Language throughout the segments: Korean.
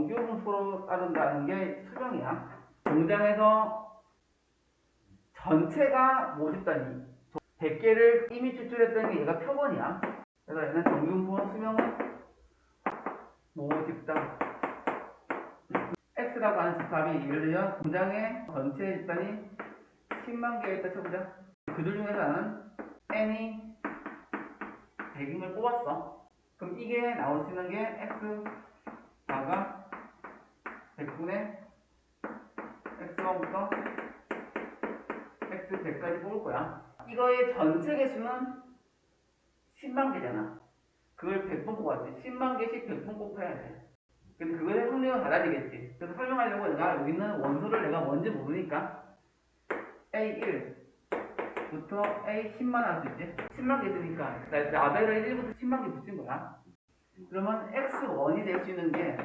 정규 분포로 따른다는 게 수령이야. 공장에서 전체가 모집 단위 100개를 이미 추출했던 게 얘가 표본이야. 그래서 얘는 정규 분포 수명은 모집 단 X라고 하는 집합이 예를 들면 공장의 전체 집단이 10만 개가 있다 쳐보자. 그들 중에서 나는 N이 100인을 뽑았어. 그럼 이게 나올 수 있는 게 X 바가 100분의 X1부터 X100까지 뽑을 거야. 이거의 전체 개수는 10만 개잖아. 그걸 100번 뽑았지. 10만 개씩 100번 뽑아야 돼. 근데 그거의 확률은 달라지겠지. 그래서 설명하려고 내가 여기 있는 원소를 내가 뭔지 모르니까 A1부터 A10만 할 수 있지. 10만 개 있으니까 라벨을 1부터 10만 개 붙인 거야. 그러면 X1이 될 수 있는 게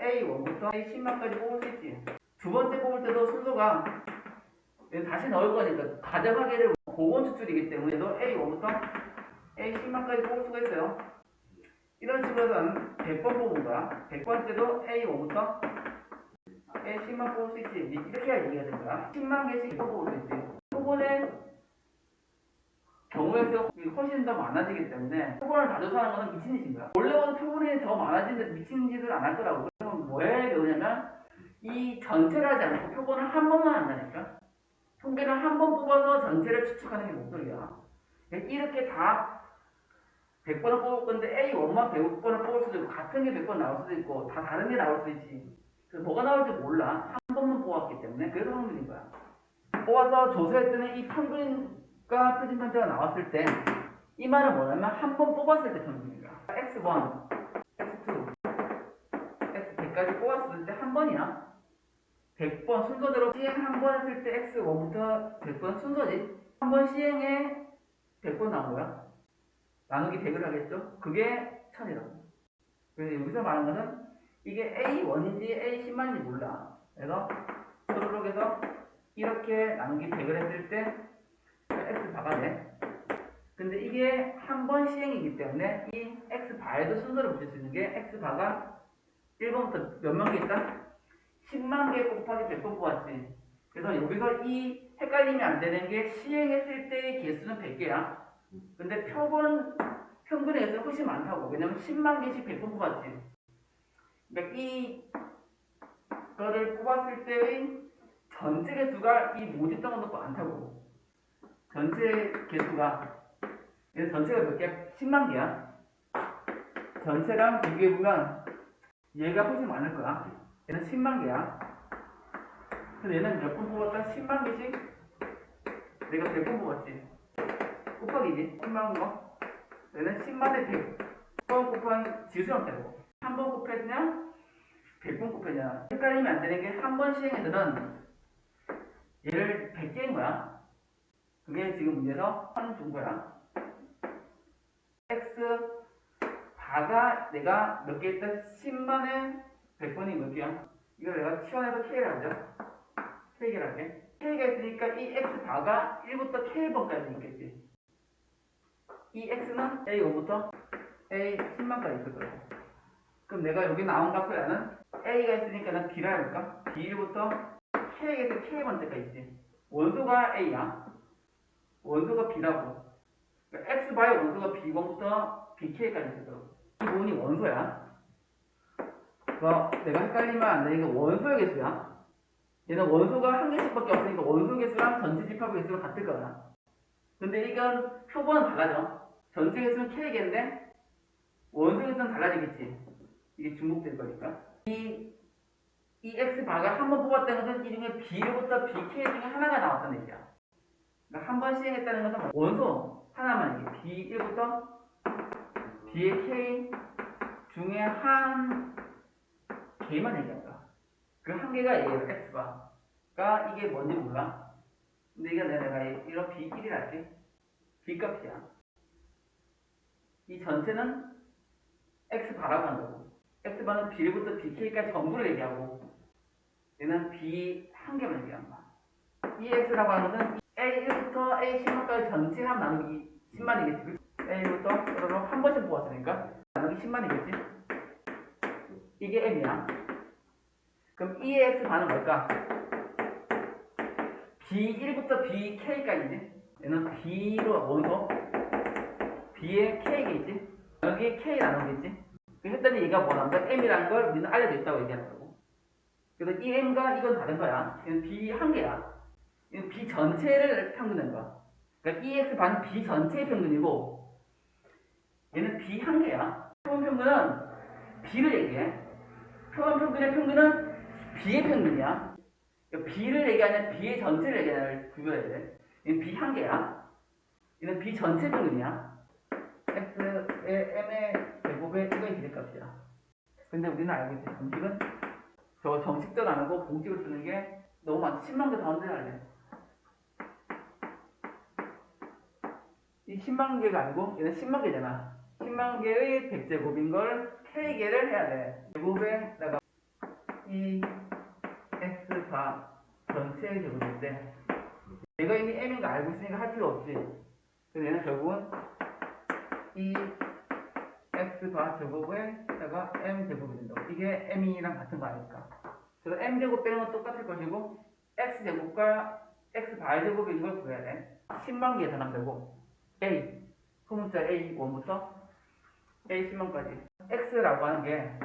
A1부터 A10만까지 뽑을 수 있지. 두 번째 뽑을 때도 순서가 다시 넣을 거니까 가정하기를 보건 추출이기 때문에 얘도 A1부터 A10만까지 뽑을 수가 있어요. 이런 식으로 해서 100번 뽑은 거야. 100번째도 A1부터 A10만 뽑을 수 있지. 이렇게 해야 얘기가 된 거야. 10만 개씩 뽑을 수 있지. 표본의 경우에 서 훨씬 더 많아지기 때문에 표본을 다 조사하는 거는 미친 짓인 거야. 원래는 표본이 더 많아지는데 미친 짓을 안 할 거라고. 그러면 뭐 해야 되냐면 이 전체를 하지 않고 표본을 한 번만 한다니까. 통계를 한 번 뽑아서 전체를 추측하는 게 목적이야. 이렇게 다 100번을 뽑을 건데 A1만 100번을 뽑을 수도 있고 같은 게 100번 나올 수도 있고 다 다른 게 나올 수 있지. 그래서 뭐가 나올지 몰라. 한 번만 뽑았기 때문에 그래서 확률인 거야. 뽑아서 조사했더니 이 평균 과 표준 편차가 나왔을 때 이 말은 뭐냐면 한 번 뽑았을 때 거야. X1, X2, X100까지 뽑았을 때 한 번이야. 100번 순서대로 시행 한 번 했을 때 X1부터 100번 순서지. 한 번 시행에 100번 나온 거야. 나누기 100을 하겠죠? 그게 1000이라고. 그래서 여기서 말하는 것은 이게 A1인지 A10만인지 몰라. 그래서 서로록에서 이렇게 나누기 100을 했을 때 X 바가 돼. 근데 이게 한 번 시행이기 때문에 이 X 바에도 순서를 붙일 수 있는 게 X 바가 1번부터 몇 만 개 있다? 10만 개 곱하기 100번 뽑았지. 그래서 여기서 이 헷갈림이 안 되는 게 시행했을 때의 개수는 100개야. 근데 표본 평균의 개수는 훨씬 많다고. 왜냐면 10만 개씩 100번 뽑았지. 그러니까 이 거를 뽑았을 때의 전체 개수가 이 모집당은 더 많다고. 전체 개수가 얘는 전체가 몇 개야? 10만 개야. 전체랑 비교해보면 얘가 훨씬 많을 거야. 얘는 10만 개야. 근데 얘는 몇 번 뽑았다? 10만 개씩? 내가 100번 뽑았지. 곱하기지. 10만 거. 얘는 10만에 100. 번 곱한 지수형 되고. 한 번 곱했냐? 100번 곱했냐? 헷갈리면 안 되는 게 한 번 시행에서는 얘를 100개인 거야. 그게 지금 문제에서 한준 거야. x 바가 내가 몇 개 있다? 10만에 100번이 몇 개야? 이걸 내가 치환해서 k를 하자. k를 할게. k가 있으니까 이 x 바가 1부터 k번까지 있겠지. 이 x는 a5부터 a 10만까지 있을 거야. 그럼 내가 여기 나온 값을 나는 a가 있으니까 난 b라 할까? b1부터 k에서 k번째까지 있지. 원소가 a야. 원소가 b라고. 그러니까 x 바의 원소가 b1부터 bk까지 거라고. 이 부분이 원소야. 그래서 내가 헷갈리면 안 되는 게 원소의 개수야. 얘는 원소가 한 개씩밖에 없으니까 원소 개수랑 전체 집합의 개수가 같을 거야. 근데 이건 표본은 달라져. 전체 개수는 K개인데 원소 개수는 달라지겠지. 이게 중복될 거니까. 이, 이 X 바가 한 번 뽑았다는 것은 이 중에 B로부터 BK 중에 하나가 나왔다는 얘기야. 그러니까 한번 시행했다는 것은 원소 하나만 이게 B1부터 B의 K 중에 한 개만 얘기한 거야. 그한 개가 얘예요, X바가 이게 뭔지 몰라. 근데 이게 내가 이런 B1이라 할게. B값이야. 이 전체는 X바라고 한다고. X바는 B부터 BK까지 전부를 얘기하고 얘는 B 한 개만 얘기한 거야. 이 X라고 하는 것은 A1부터 A10만까지 전체 합 나누기 10만이겠지. A부터 그러면 한 번씩 뽑았으니까 나누기 10만이겠지. 이게 m이야. 그럼 이의 x 반은 뭘까? b1부터 bk까지지. 얘는 b로 원소, b의 k겠지. 여기 k 나누겠지. 그 했더니 얘가 뭐 나온다? m이라는 걸 우리는 알려져 있다고 얘기하는 거고. 그래서 이 m과 이건 다른 거야. 얘는 b 한 개야. 이건 b 전체를 평균한 거야. 그러니까 EX 반은 B 전체의 평균이고 얘는 B 한 개야. 표본 평균은 B를 얘기해. 표본 평균의 평균은 B의 평균이야. 그러니까 B를 얘기하냐 B의 전체를 얘기하냐를 구별해야 돼. 얘는 B 한 개야. 얘는 B 전체 평균이야. X의 M의 제곱의 이거의 기대값이야. 근데 우리는 알고 있지. 공식은 저 정식대로 안 하고 공식을 쓰는 게 너무 많지. 10만 개다 언제 할래? 이 10만 개가 아니고 얘는 10만 개잖아. 10만 개의 100제곱인 걸 K개를 해야 돼. 제곱에다가 이 X바 전체의 제곱일 때 내가 이미 M인 거 알고 있으니까 할 필요 없지. 그래서 얘는 결국은 이 X바 제곱에다가 M 제곱이 된다. 이게 M이랑 같은 거 아닐까. 그래서 M 제곱 빼는 건 똑같을 것이고 X 제곱과 X 바 제곱인 걸 구해야 돼. 10만 개에 해당되고 A 소문자 A 1부터 A 10만까지. X라고 하는 게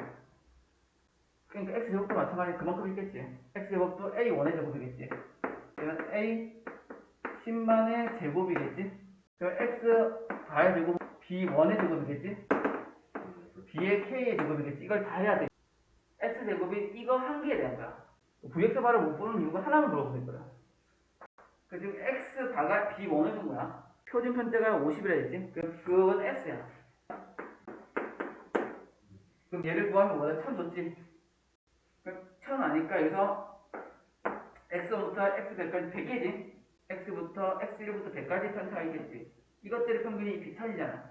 그러니까 X 제곱도 마찬가지 그만큼 있겠지. X 제곱도 A 1의 제곱이겠지. 그러면 A 10만의 제곱이겠지? 그럼 X 다의 제곱 B 1의 제곱이겠지? B의 K의 제곱이겠지? 이걸 다 해야 돼. X 제곱이 이거 한 개에 대한 거야. VX 바를 못 보는 이유가 하나만 물어보는 거야. 그 지금 X 바가 B 1을 준 거야 표준 편대가 50이라 했지? 그, 그건 S야. 그럼 얘를 구하면 뭐다? 1000 줬지? 그럼 1000 아니까 여기서 X부터 X100까지 100개지? X부터 X1부터 100까지 편차가 있겠지? 이것들의 평균이 1000이잖아.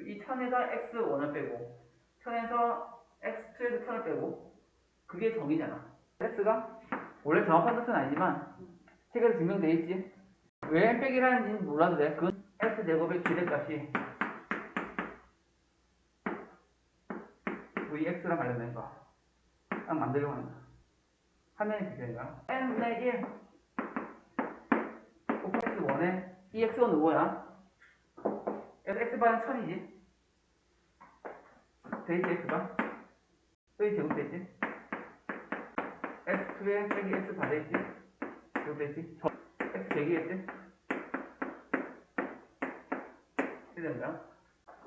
이 1000에서 X1을 빼고 1000에서 X2에서 1000을 빼고 그게 정의잖아. X가 원래 정확한 뜻은 아니지만 책에서 증명돼 있지? 왜 M 빼기라는지는 몰라도 돼. 그 X 제곱의 기대값이 VX랑 관련된 거. 딱 만들려고. 화면에 비교한 거야. N분의 1 곱하기 X1에 이 X1 누구야? X바는 1000이지? 돼있지 X바? 여기 제곱 돼있지? X2에 빼기 X바 돼있지? 제곱 돼있지? X 100이겠지? 된다.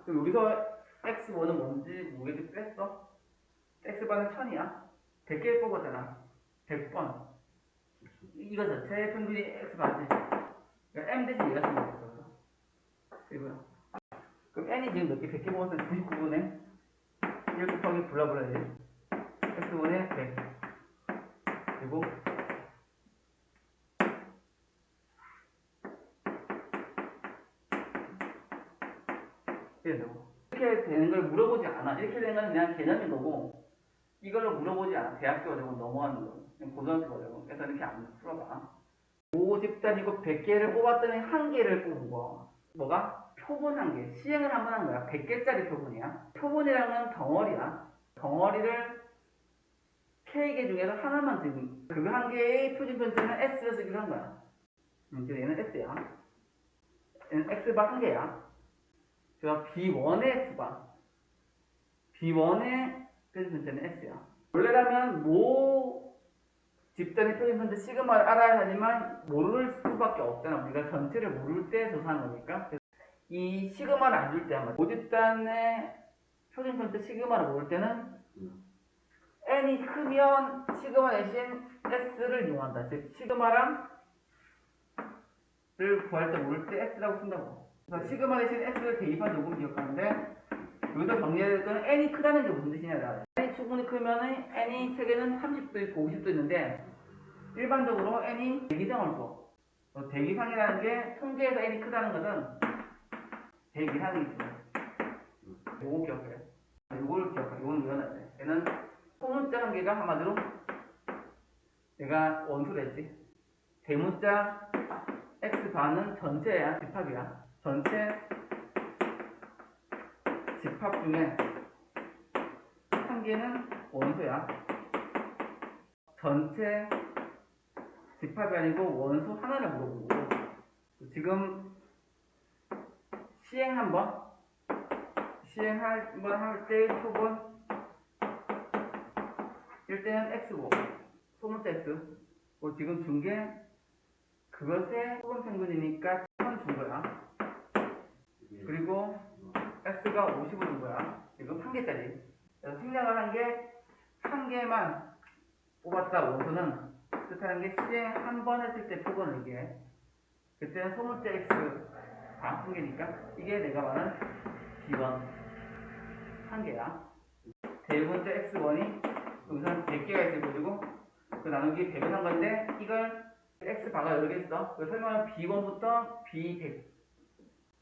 그럼 여기서 X1은 뭔지 모르겠지 뺐어? X반은 1000이야. 100개 뽑았잖아. 100번. 이거 자체 평균이 X반이지. 그러니까 M 대신 얘가 쓰면 됐어. 이거요. 그럼 N이 지금 몇 개? 100개 뽑았으면 99분에 1 곱하기 블라블라지. X1에 100. 그리고 이렇게 된다고. 이렇게 되는 걸 물어보지 않아. 이렇게 되는 건 그냥 개념인 거고, 이걸로 물어보지 않아. 대학교가 되고 넘어가는 거. 고등학교가 되고. 그래서 이렇게 안 풀어봐. 5집단이고 100개를 뽑았더니 한 개를 뽑은 거. 뭐가? 표본 한 개. 시행을 한 번 한 거야. 100개짜리 표본이야. 표본이라는 건 덩어리야. 덩어리를 K개 중에서 하나만 지금 그한 개의 표준 편차는 S를 쓰기로 한 거야. 음, 얘는 S야. 얘는 X바 한 개야. 제가 B1의 X바. B1의 표준 편차는 S야. 원래라면 모 집단의 표준 편차 시그마를 알아야 하지만 모를 수밖에 없잖아. 우리가 전체를 모를 때 조사하는 거니까. 이 시그마를 안 줄 때, 아마 모 집단의 표준 편차 시그마를 모를 때는 n이 크면 시그마 대신 s를 이용한다. 즉 시그마랑 를 구할 때 모를 때 s라고 쓴다고. 시그마 대신 s를 대입한 요금 기억하는데 여기서 정리해야 될 거는 n이 크다는 게 무슨 뜻이냐. n이 충분히 크면은 n이 책에는 30도 있고 50도 있는데 일반적으로 n이 대기상을 줘. 어, 대기상이라는 게 통계에서 n이 크다는 것은 대기상이지. 요거 기억해. 요거를 기억해. 요거는 외워놔야 돼. 얘는 소문자 한 개가 한마디로 내가 원수를 했지. 대문자 x 반은 전체야, 집합이야. 전체 집합 중에 한 개는 원소야. 전체 집합이 아니고 원소 하나를 물어보고. 지금 시행 한번 시행 한번 할때 표본 1대는 x고 소문자 x 뭐 지금 준게 그것의 표본 평균이니까 1000준 거야 그리고 x가 50을 준 거야. 지금 한 개짜리. 그래서 생략을 한 게 한 개만 뽑았다 원소는. 뜻하는 게 시행 한 번 했을 때 표본을 이게 그때는 소문자 x 다 한 개니까 이게 내가 말하는 b1 한 개야. 대문자 x1이 우선 100개가 있을 거고 그 나누기 100을 한 건데 이걸 x 바가 여러 개 있어. 그 설명을 b1부터 b100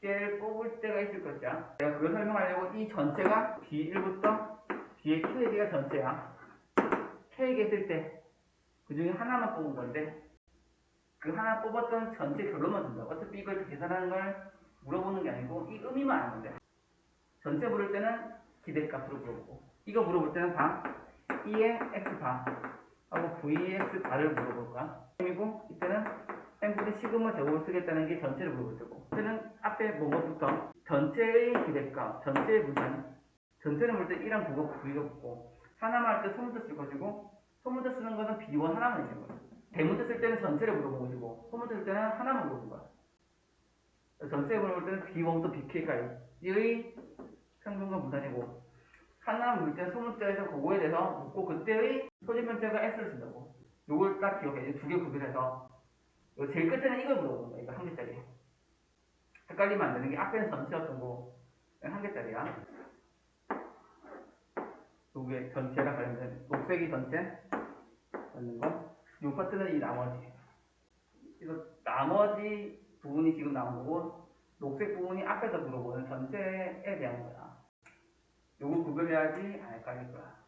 개를 뽑을 때가 있을 것이야 내가 그걸 설명하려고 이 전체가 b1부터 b의 개가 전체야 개 있을 때 그 중에 하나만 뽑은 건데 그 하나 뽑았던 전체 결론만 준다. 어차피 이걸 계산하는 걸 물어보는 게 아니고 이 의미만 아는 돼. 전체 물을 때는 기대값으로 물어보고 이거 물어볼 때는 다 2의 x 바 하고 vx 바를 물어볼 거야. 그리고 이때는 앰플의 시그마 제곱을 쓰겠다는 게 전체를 물어볼 때고 이때는 앞에 뭐뭐부터 전체의 기대값, 전체의 분산 전체를 물을 때 1랑 9가 v가 붙고 하나만 할 때 소문자 쓸 것이고 소문자 쓰는 거는 b1 하나만 있는 거야. 대문자 쓸 때는 전체를 물어본 것이고 소문자 쓸 때는 하나만 물어본 거야. 전체를 물어볼 때는 B1부터 BK까지의 평균과 분산이고 하나 물을 때는 소문자에서 그거에 대해서 묻고 그때의 소집면제가 S를 쓴다고. 요걸 딱 기억해. 두 개 구별해서 요 제일 끝에는 이걸 거야. 이거 한 개짜리. 헷갈리면 안 되는 게 앞에는 전체였던 거. 한 개짜리야. 요게 전체랑 관련된 녹색이 전체 맞는 거. 요 파트는 이 나머지. 그래서 나머지 부분이 지금 나온 거고 녹색 부분이 앞에서 물어보는 전체에 대한 거야. 요거 구별해야지 안 헷갈릴 거야.